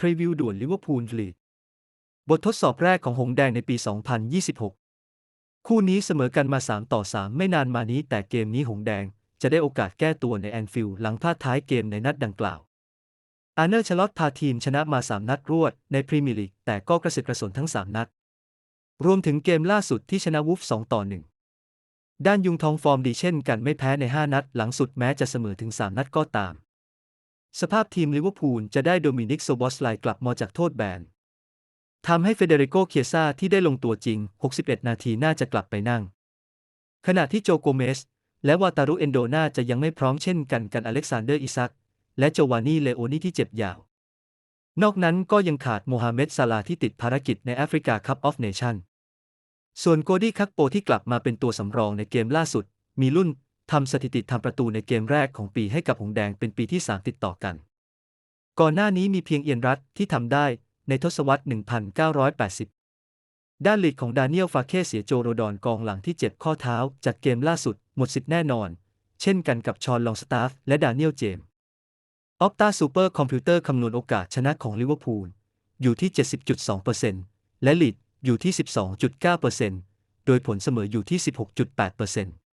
พรีวิวด่วนลิเวอร์พูลลีดบททดสอบแรกของหงแดงในปี 2026 คู่นี้เสมอกันมา 3 ต่อ 3 ไม่นานมานี้แต่เกมนี้หงแดงจะได้โอกาสแก้ตัวในแอนฟิลด์หลังพลาดท้ายเกมในนัดดังกล่าว อาเนอร์ชลอตพาทีมชนะมา 3 นัดรวดในพรีเมียร์ลีกแต่ก็กระสึกกระสนทั้ง 3 นัด รวมถึงเกมล่าสุดที่ชนะวูฟ 2 ต่อ 1 ด้านยุงทองฟอร์มดีเช่นกันไม่แพ้ใน 5 นัดหลังสุดแม้จะเสมอถึง 3 นัดก็ตาม สภาพทีมลิเวอร์พูลจะได้โดมินิกโซบอสไลกลับมาจากโทษแบนทำให้เฟเดริโกเคียซาที่ได้ลงตัวจริง 61 นาทีน่าจะกลับไปนั่ง ขณะที่โจโกเมส และวาตารุเอนโดน่าจะยังไม่พร้อมเช่นกันกันอเล็กซานเดอร์อิซัก และโจวานีเลโอนีที่เจ็บยาว นอกนั้นก็ยังขาดโมฮัมเหม็ดซาลาที่ติดภารกิจในแอฟริกาคัพออฟเนชั่นส่วนโกดี้คักโปที่กลับมาเป็นตัวสำรองในเกมล่าสุด มีรุ่น ทำสถิติทำประตูในเกมแรกของปีให้กับหงแดงเป็นปีที่ 3 ติดต่อกัน ก่อนหน้านี้มีเพียงเอียนรัตที่ทำได้ในทศวรรษ 1980 ด้านลีดของดานิเอลฟาเคเสียโจโรดอนกองหลังที่เจ็บข้อเท้า จากเกมล่าสุดหมดสิทธิ์แน่นอน เช่นกันกับชอนลองสตาฟและดานิเอลเจมส์ออปตาซูเปอร์คอมพิวเตอร์คำนวณโอกาสชนะของลิเวอร์พูลอยู่ที่ 70.2%และลีดอยู่ที่ 12.9%โดยผลเสมออยู่ที่ 16.8%